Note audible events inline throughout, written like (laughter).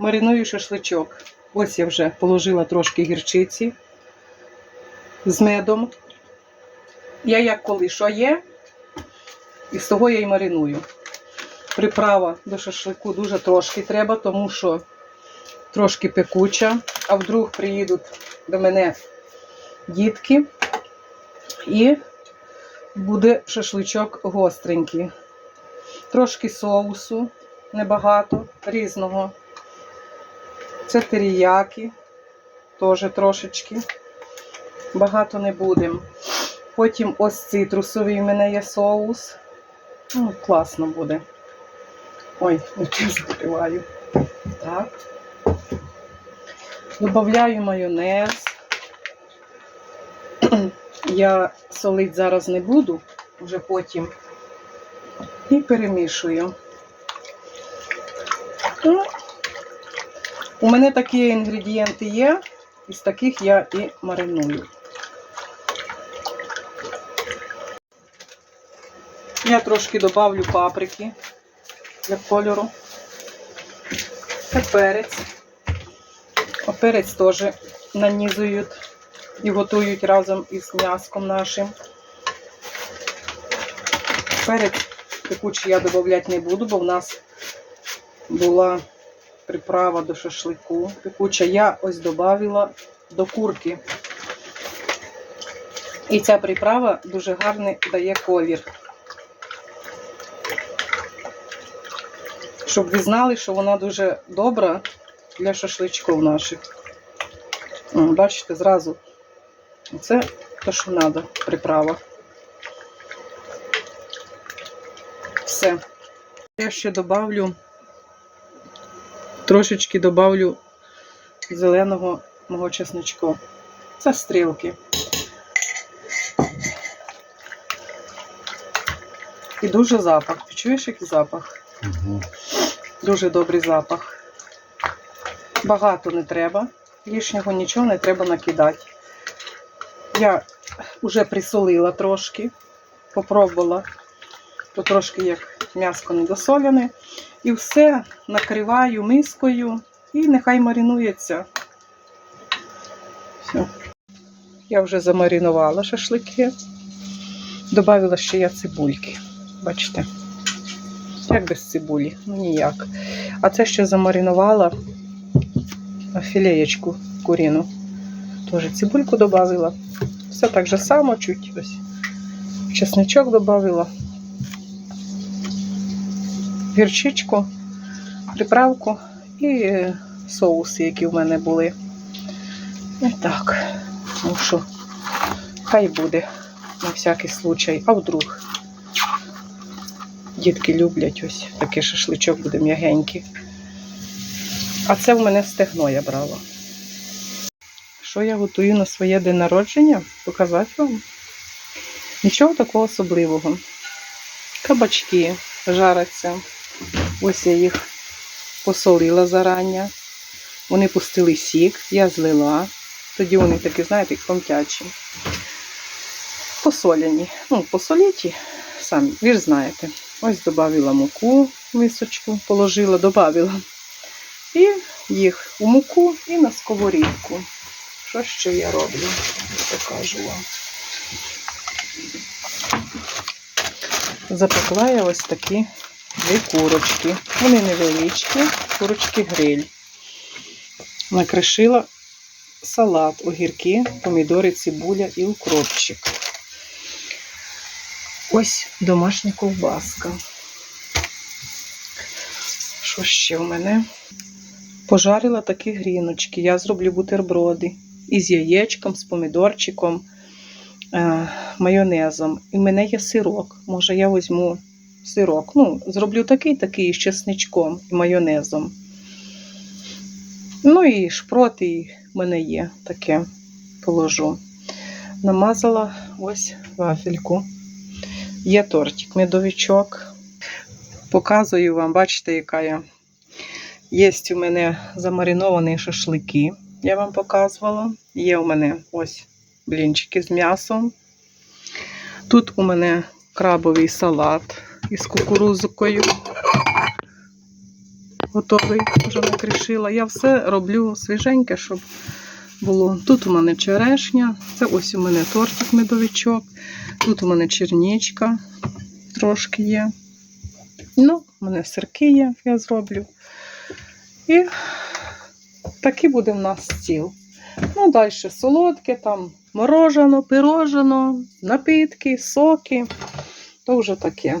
Мариную шашличок. Ось я вже положила трошки гірчиці з медом. Я як коли що є, і з того я й мариную. Приправа до шашлику дуже трошки треба, тому що трошки пекуча, а вдруг приїдуть до мене дітки і буде шашличок гостренький. Трошки соусу, небагато, різного. Це теріяки, теж трошечки. Багато не будемо. Потім ось цитрусовий в мене є соус. Ну, класно буде. Ой, очі закриваю. Так. Добавляю майонез. (clears throat) Я солити зараз не буду, вже потім. І перемішую. Ну, у мене такі інгредієнти є, із таких я і мариную. Я трошки добавлю паприки для кольору. Та перець. А перець теж нанізують і готують разом із м'яском нашим. Перець пекучий я додавати не буду, бо в нас була приправа до шашлику. Пекуча я ось додавила до курки. І ця приправа дуже гарний дає колір. Щоб ви знали, що вона дуже добра для шашличків наших. Бачите, зразу. Це те, що треба, приправа. Все. Я ще добавлю, трошечки добавлю зеленого мого чесночку. Це стрілки. І дуже запах. Чуєш, який запах? Угу. Дуже добрий запах. Багато не треба. Лишнього нічого не треба накидати. Я вже присолила трошки, попробувала, то трошки як м'яско недосолене. І все накриваю мискою і нехай маринується. Все. Я вже замаринувала шашлики. Добавила ще я цибульки. Бачите? Як без цибулі? Ну ніяк. А це ще замаринувала філеєчку куріну. Теж цибульку додавила. Все так же само, чуть ось. Чесничок додавила. Гірчичку, приправку і е, соуси, які в мене були. І так. Ну що, хай буде на всякий случай. А вдруг. Дітки люблять ось такий шашличок буде м'ягенький. А це в мене стегно я брала. Що я готую на своє день народження? Показати вам? Нічого такого особливого. Кабачки жаряться. Ось я їх посолила зарання. Вони пустили сік, я злила. Тоді вони такі, знаєте, хомтячі. Посоляні. Ну, посоліті, самі, ви ж знаєте. Ось додавила муку, мисочку, положила, додавила. І їх у муку і на сковорідку. Що ще я роблю? Покажу вам. Запекла я ось такі дві курочки. Вони невеличкі, курочки гриль. Накришила салат, огірки, помідори, цибуля і укропчик. Ось домашня ковбаска. Що ще в мене? Пожарила такі гріночки. Я зроблю бутерброди із яєчком, з помідорчиком, е, майонезом. І в мене є сирок. Може, я візьму сирок. Ну, зроблю такий такий з чесничком і майонезом. Ну і шпроти в мене є таке положу. Намазала ось вафельку. Є тортик, медовичок. Показую вам, бачите, яка я. Є у мене замариновані шашлики, я вам показувала. Є у мене ось блінчики з м'ясом. Тут у мене крабовий салат із кукурузкою. готовий, вже накришила. Я все роблю свіженьке, щоб було. Тут у мене черешня, це ось у мене тортик медовичок, тут у мене чернічка трошки є. Ну, у мене сирки є, я зроблю. І такий буде в нас стіл. Ну, далі солодке, там морожено, пирожено, напитки, соки. То вже таке.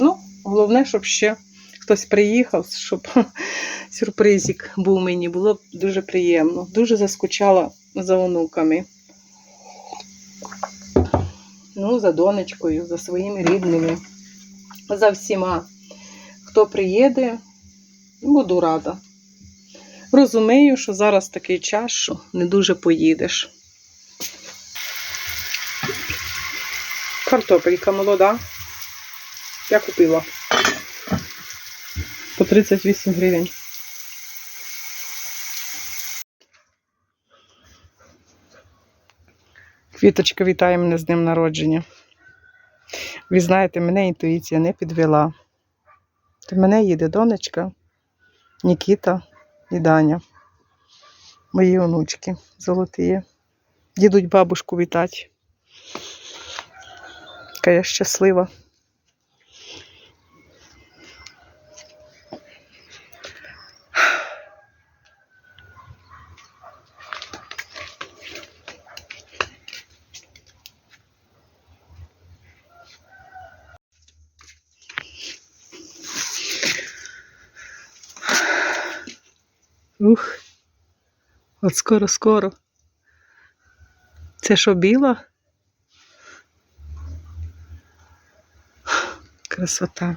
Ну, головне, щоб ще хтось приїхав, щоб (laughs) сюрпризик був мені. Було дуже приємно. Дуже заскучала за онуками. Ну, за донечкою, за своїми рідними, за всіма. Хто приїде, буду рада. Розумію, що зараз такий час, що не дуже поїдеш. Картопелька молода. Я купила. По 38 гривень. Квіточка вітає мене з днем народження. Ви знаєте, мене інтуїція не підвела. До мене їде донечка, Нікіта і Даня. Мої онучки золоті. Їдуть бабушку вітати. Яка я щаслива. Ух. От скоро-скоро. Це що біла? Красота.